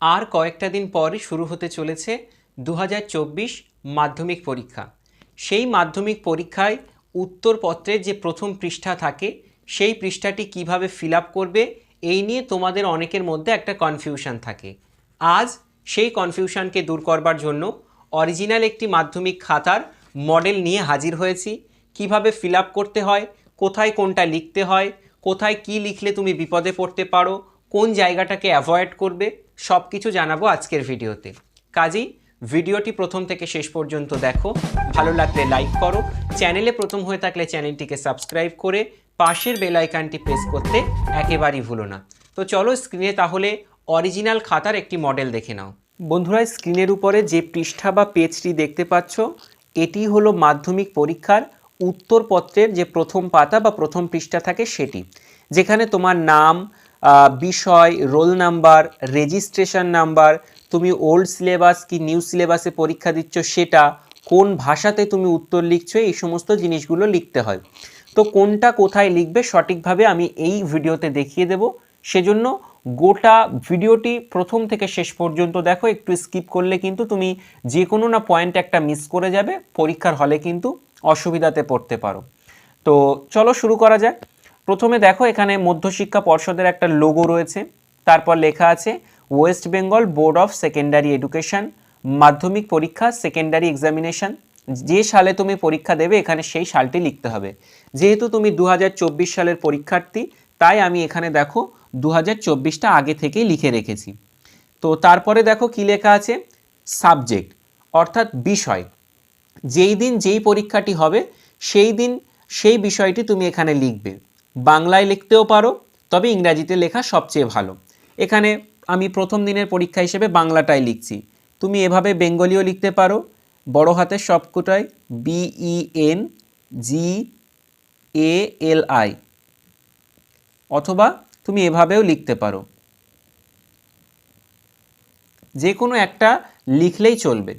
আর কয়েকটা দিন পরে শুরু হতে চলেছে দু হাজার চব্বিশ মাধ্যমিক পরীক্ষা। সেই মাধ্যমিক পরীক্ষায় উত্তরপত্রের যে প্রথম পৃষ্ঠা থাকে, সেই পৃষ্ঠাটি কীভাবে ফিল করবে, এই নিয়ে তোমাদের অনেকের মধ্যে একটা কনফিউশন থাকে। আজ সেই কনফিউশনকে দূর করবার জন্য অরিজিনাল একটি মাধ্যমিক খাতার মডেল নিয়ে হাজির হয়েছি। কীভাবে ফিল করতে হয়, কোথায় কোনটা লিখতে হয়, কোথায় কি লিখলে তুমি বিপদে পড়তে পারো, কোন জায়গাটাকে অ্যাভয়েড করবে সব কিছু জানাব আজকের ভিডিওতে। কাজেই ভিডিওটি প্রথম থেকে শেষ পর্যন্ত দেখো। ভালো লাগলে লাইক করো। চ্যানেলে প্রথম হয়ে থাকলে চ্যানেলটিকে সাবস্ক্রাইব করে পাশের বেল আইকনটি প্রেস করতে একেবারেই ভুলো না। তো চলো স্ক্রিনে তাহলে অরিজিনাল খাতার একটি মডেল দেখে নাও। বন্ধুরা স্ক্রিনের উপরে যে পৃষ্ঠা বা পেজটি দেখতে পাচ্ছ, এটি হলো মাধ্যমিক পরীক্ষার উত্তরপত্রের যে প্রথম পাতা বা প্রথম পৃষ্ঠা থাকে সেটি। যেখানে তোমার নাম বিষয়, রোল নাম্বার, রেজিস্ট্রেশন নাম্বার, তুমি ওল্ড সিলেবাস কি নিউ সিলেবাসে পরীক্ষা দিচ্ছ সেটা, কোন ভাষাতে তুমি উত্তর লিখছো, এই সমস্ত জিনিসগুলো লিখতে হয়। তো কোনটা কোথায় লিখবে সঠিকভাবে আমি এই ভিডিওতে দেখিয়ে দেব। সেজন্য গোটা ভিডিওটি প্রথম থেকে শেষ পর্যন্ত দেখো, একটু স্কিপ করলে কিন্তু তুমি যে কোনো না পয়েন্ট একটা মিস করে যাবে, পরীক্ষার হলে কিন্তু অসুবিধাতে পড়তে পারো। তো চলো শুরু করা যাক। প্রথমে দেখো এখানে মধ্যশিক্ষা পর্ষদের একটা লোগো রয়েছে। তারপর লেখা আছে West Bengal board of secondary education মাধ্যমিক পরীক্ষা সেকেন্ডারি এক্সামিনেশন যে সালে তুমি পরীক্ষা দেবে, এখানে সেই সালটি লিখতে হবে। যেহেতু তুমি দু হাজার চব্বিশ সালের পরীক্ষার্থী, তাই আমি এখানে দেখো দু চব্বিশটা আগে থেকেই লিখে রেখেছি। তো তারপরে দেখো কি লেখা আছে? সাবজেক্ট, অর্থাৎ বিষয়। যেই দিন যেই পরীক্ষাটি হবে, সেই দিন সেই বিষয়টি তুমি এখানে লিখবে। বাংলায় লিখতেও পারো, তবে ইংরাজিতে লেখা সবচেয়ে ভালো। এখানে আমি প্রথম দিনের পরীক্ষা হিসেবে বাংলাটাই লিখছি। তুমি এভাবে বেঙ্গলিও লিখতে পারো, বড় হাতের সবকটাই B E N G A L I অথবা তুমি এভাবেও লিখতে পারো। যে কোনো একটা লিখলেই চলবে।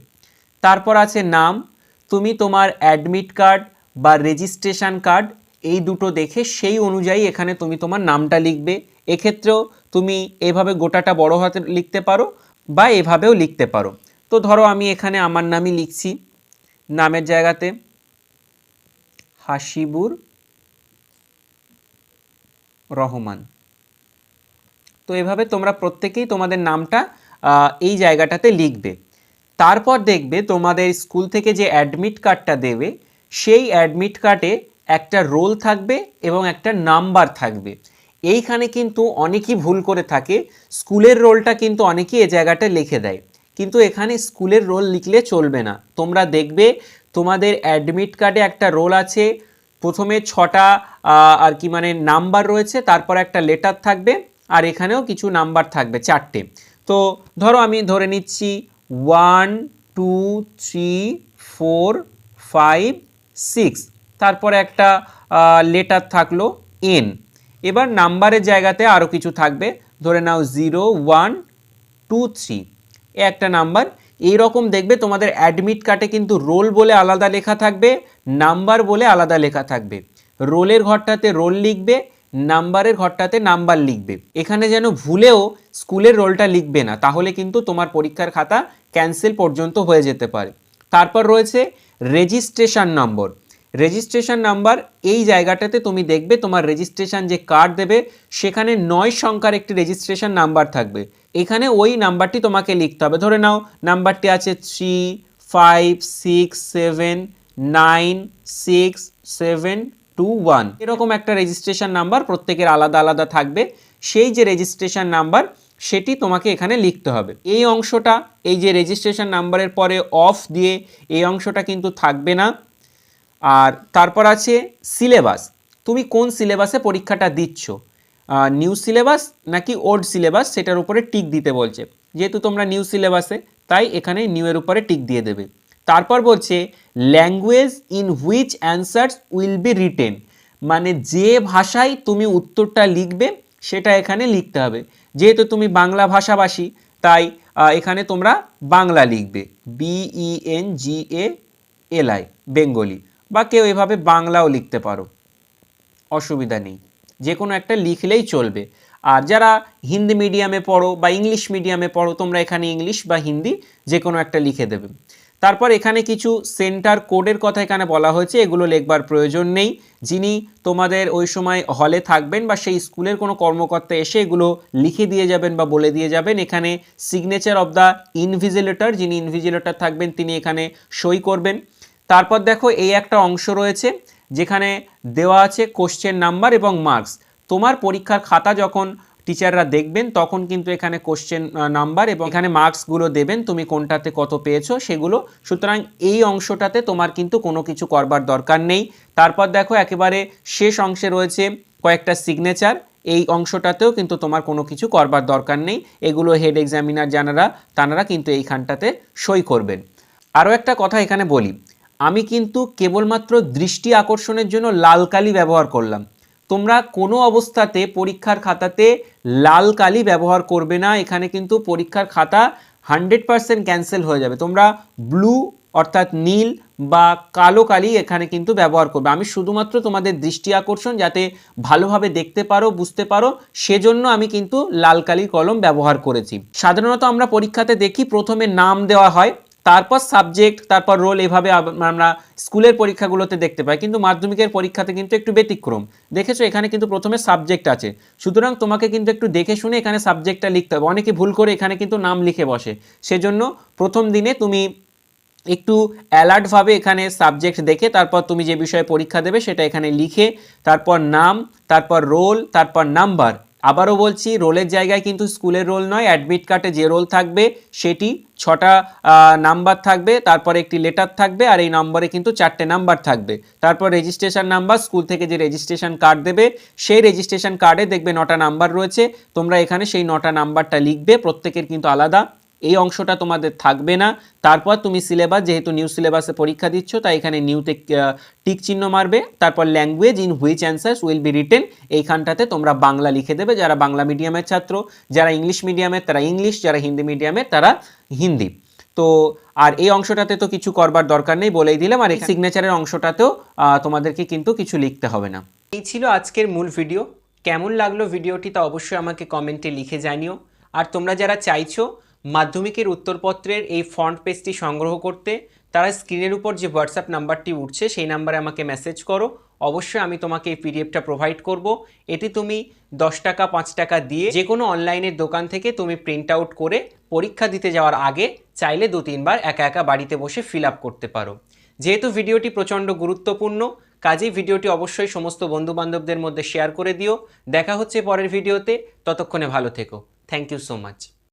তারপর আছে নাম, তুমি তোমার অ্যাডমিট কার্ড বা রেজিস্ট্রেশন কার্ড এই দুটো দেখে সেই অনুযায়ী এখানে তুমি তোমার নামটা লিখবে। এক্ষেত্রেও তুমি এভাবে গোটাটা বড় হাতে লিখতে পারো বা এভাবেও লিখতে পারো। তো ধরো আমি এখানে আমার নামই লিখছি। নামের জায়গাতে হাসিবুর রহমান। তো এভাবে তোমরা প্রত্যেকেই তোমাদের নামটা এই জায়গাটাতে লিখবে। তারপর দেখবে তোমাদের স্কুল থেকে যে অ্যাডমিট কার্ডটা দেবে, সেই অ্যাডমিট কার্ডে একটা রোল থাকবে এবং একটা নাম্বার থাকবে। এইখানে কিন্তু অনেকেই ভুল করে থাকে। স্কুলের রোলটা কিন্তু অনেকেই এ জায়গাটা লিখে দেয়। কিন্তু এখানে স্কুলের রোল লিখলে চলবে না। তোমরা দেখবে তোমাদের অ্যাডমিট কার্ডে একটা রোল আছে। প্রথমে ছটা আর কি মানে নাম্বার রয়েছে, তারপর একটা লেটার থাকবে, আর এখানেও কিছু নাম্বার থাকবে, চারটে। তো ধরো আমি ধরে নিচ্ছি one two three four five six তারপরে একটা লেটার থাকল এন এবার নাম্বারের জায়গাতে আরও কিছু থাকবে, ধরে নাও জিরো, ওয়ান, টু, থ্রি। একটা নাম্বার। এই রকম দেখবে তোমাদের অ্যাডমিট কার্ডে কিন্তু রোল বলে আলাদা লেখা থাকবে নাম্বার বলে আলাদা লেখা থাকবে। রোলের ঘরটাতে রোল লিখবে, নাম্বারের ঘরটাতে নাম্বার লিখবে। এখানে যেন ভুলেও স্কুলের রোলটা লিখবে না, তাহলে কিন্তু তোমার পরীক্ষার খাতা ক্যান্সেল পর্যন্ত হয়ে যেতে পারে। তারপর রয়েছে রেজিস্ট্রেশন নম্বর রেজিস্ট্রেশন নাম্বার এই জায়গাটাতে তুমি দেখবে তোমার রেজিস্ট্রেশন যে কার্ড দেবে, সেখানে নয় সংখ্যার একটি রেজিস্ট্রেশন নাম্বার থাকবে। এখানে ওই নাম্বারটি তোমাকে লিখতে হবে। ধরে নাও, নাম্বারটি আছে three five six seven nine six seven two one এরকম একটা রেজিস্ট্রেশন নাম্বার প্রত্যেকের আলাদা আলাদা থাকবে। সেই যে রেজিস্ট্রেশন নাম্বার, সেটি তোমাকে এখানে লিখতে হবে। এই অংশটা, এই যে রেজিস্ট্রেশন নাম্বারের পরে অফ দিয়ে, এই অংশটা কিন্তু থাকবে না। আর তারপর আছে সিলেবাস। তুমি কোন সিলেবাসে পরীক্ষাটা দিচ্ছ? নিউ সিলেবাস নাকি ওল্ড সিলেবাস সেটার উপরে টিক দিতে বলছে। যেহেতু তোমরা নিউ সিলেবাসে তাই এখানে নিউ এর উপরে টিক দিয়ে দেবে। তারপর বলছে language in which answers will be written মানে যে ভাষায় তুমি উত্তরটা লিখবে, সেটা এখানে লিখতে হবে। যেহেতু তুমি বাংলা ভাষাভাষী, তাই এখানে তোমরা বাংলা লিখবে। B E N G A L I Bengali. বা কেউ এভাবে বাংলাও লিখতে পারো। অসুবিধা নেই। যে কোনো একটা লিখলেই চলবে। আর যারা হিন্দি মিডিয়ামে পড়ো বা ইংলিশ মিডিয়ামে পড়ো, তোমরা এখানে ইংলিশ বা হিন্দি যে কোনো একটা লিখে দেবে। তারপর এখানে কিছু সেন্টার কোডের কথা এখানে বলা হয়েছে, এগুলো লেখবার প্রয়োজন নেই। যিনি তোমাদের ওই সময় হলে থাকবেন বা সেই স্কুলের কোনো কর্মকর্তা এসে এগুলো লিখে দিয়ে যাবেন বা বলে দিয়ে যাবেন, এখানে সিগনেচার অফ দ্য ইনভিজিলেটর যিনি ইনভিজিলেটর থাকবেন, তিনি এখানে সই করবেন। তারপর দেখো এই একটা অংশ রয়েছে, যেখানে দেওয়া আছে কোশ্চেন নাম্বার এবং মার্কস তোমার পরীক্ষার খাতা যখন টিচাররা দেখবেন, তখন কিন্তু এখানে কোশ্চেন নাম্বার এবং এখানে মার্কসগুলো দেবেন, তুমি কোনটাতে কত পেয়েছ সেগুলো। সুতরাং এই অংশটাতে তোমার কিন্তু কোনো কিছু করবার দরকার নেই। তারপর দেখো একেবারে শেষ অংশে রয়েছে কয়েকটা সিগনেচার এই অংশটাতেও কিন্তু তোমার কোনো কিছু করবার দরকার নেই। এগুলো হেড এক্সামিনার জানারা তানারা কিন্তু এইখানটাতে সই করবেন। আরও একটা কথা এখানে বলি। আমি কিন্তু কেবলমাত্র দৃষ্টি আকর্ষণের জন্য লাল কালি ব্যবহার করলাম। তোমরা কোনো অবস্থাতে পরীক্ষার খাতাতে লাল কালি ব্যবহার করবে না, এখানে কিন্তু পরীক্ষার খাতা হান্ড্রেড পারসেন্ট ক্যান্সেল হয়ে যাবে। তোমরা ব্লু অর্থাৎ নীল বা কালো কালি এখানে কিন্তু ব্যবহার করবে। আমি শুধুমাত্র তোমাদের দৃষ্টি আকর্ষণ যাতে ভালোভাবে দেখতে পারো, বুঝতে পারো, সেজন্য আমি কিন্তু লাল কালির কলম ব্যবহার করেছি। সাধারণত আমরা পরীক্ষাতে দেখি প্রথমে নাম দেওয়া হয় তারপর সাবজেক্ট তারপর রোল এভাবে আমরা স্কুলের পরীক্ষাগুলোতে দেখতে পাই। কিন্তু মাধ্যমিকের পরীক্ষাতে কিন্তু একটু ব্যতিক্রম। দেখেছ, এখানে কিন্তু প্রথমে সাবজেক্ট আছে। সুতরাং তোমাকে কিন্তু একটু দেখে শুনে এখানে সাবজেক্টটা লিখতে হবে। অনেকে ভুল করে এখানে কিন্তু নাম লিখে বসে। সেজন্য প্রথম দিনে তুমি একটু অ্যালার্টভাবে এখানে সাবজেক্ট দেখে, তারপর তুমি যে বিষয়ে পরীক্ষা দেবে সেটা এখানে লিখে, তারপর নাম, তারপর রোল তারপর নাম্বার আবারও বলছি, রোলের জায়গায় কিন্তু স্কুলের রোল নয় অ্যাডমিট কার্ডে যে রোল থাকবে সেটি ছটা নাম্বার থাকবে, তারপরে একটি লেটার থাকবে আর এই নম্বরে কিন্তু চারটে নাম্বার থাকবে। তারপর রেজিস্ট্রেশন নাম্বার স্কুল থেকে যে রেজিস্ট্রেশন কার্ড দেবে, সেই রেজিস্ট্রেশন কার্ডে দেখবে নটা নাম্বার রয়েছে। তোমরা এখানে সেই নটা নাম্বারটা লিখবে, প্রত্যেকের কিন্তু আলাদা। এই অংশটা তোমাদের থাকবে না। তারপর তুমি সিলেবাস যেহেতু নিউ সিলেবাসে পরীক্ষা দিচ্ছ তাই এখানে নিউতে টিক চিহ্ন মারবে। তারপর language in which answers will be written এইখানটাতে তোমরা বাংলা লিখে দেবে। যারা বাংলা মিডিয়ামের ছাত্র যারা ইংলিশ মিডিয়ামের তারা ইংলিশ যারা হিন্দি মিডিয়ামের তারা হিন্দি। তো আর এই অংশটাতে তো কিছু করবার দরকার নেই বলেই দিলাম। আর এই সিগনেচারের অংশটাতেও তোমাদেরকে কিন্তু কিছু লিখতে হবে না। এই ছিল আজকের মূল ভিডিও কেমন লাগল ভিডিওটি তা অবশ্যই আমাকে কমেন্টে লিখে জানিও। আর তোমরা যারা চাইছো মাধ্যমিকের উত্তরপত্রের এই ফন্ট পেজটি সংগ্রহ করতে, তারা স্ক্রিনের উপর যে হোয়াটসঅ্যাপ নাম্বারটি উঠছে, সেই নাম্বারে আমাকে মেসেজ করো। অবশ্যই আমি তোমাকে এই পিডিএফটা প্রোভাইড করব। এটি তুমি দশ টাকা, পাঁচ টাকা দিয়ে যে কোনো অনলাইনের দোকান থেকে তুমি প্রিন্ট আউট করে পরীক্ষা দিতে যাওয়ার আগে চাইলে দু, তিনবার একা একা বাড়িতে বসে ফিল করতে পারো। যেহেতু ভিডিওটি প্রচণ্ড গুরুত্বপূর্ণ, কাজেই ভিডিওটি অবশ্যই সমস্ত বন্ধুবান্ধবদের মধ্যে শেয়ার করে দিও। দেখা হচ্ছে পরের ভিডিওতে। ততক্ষণে ভালো থেকো। Thank you so much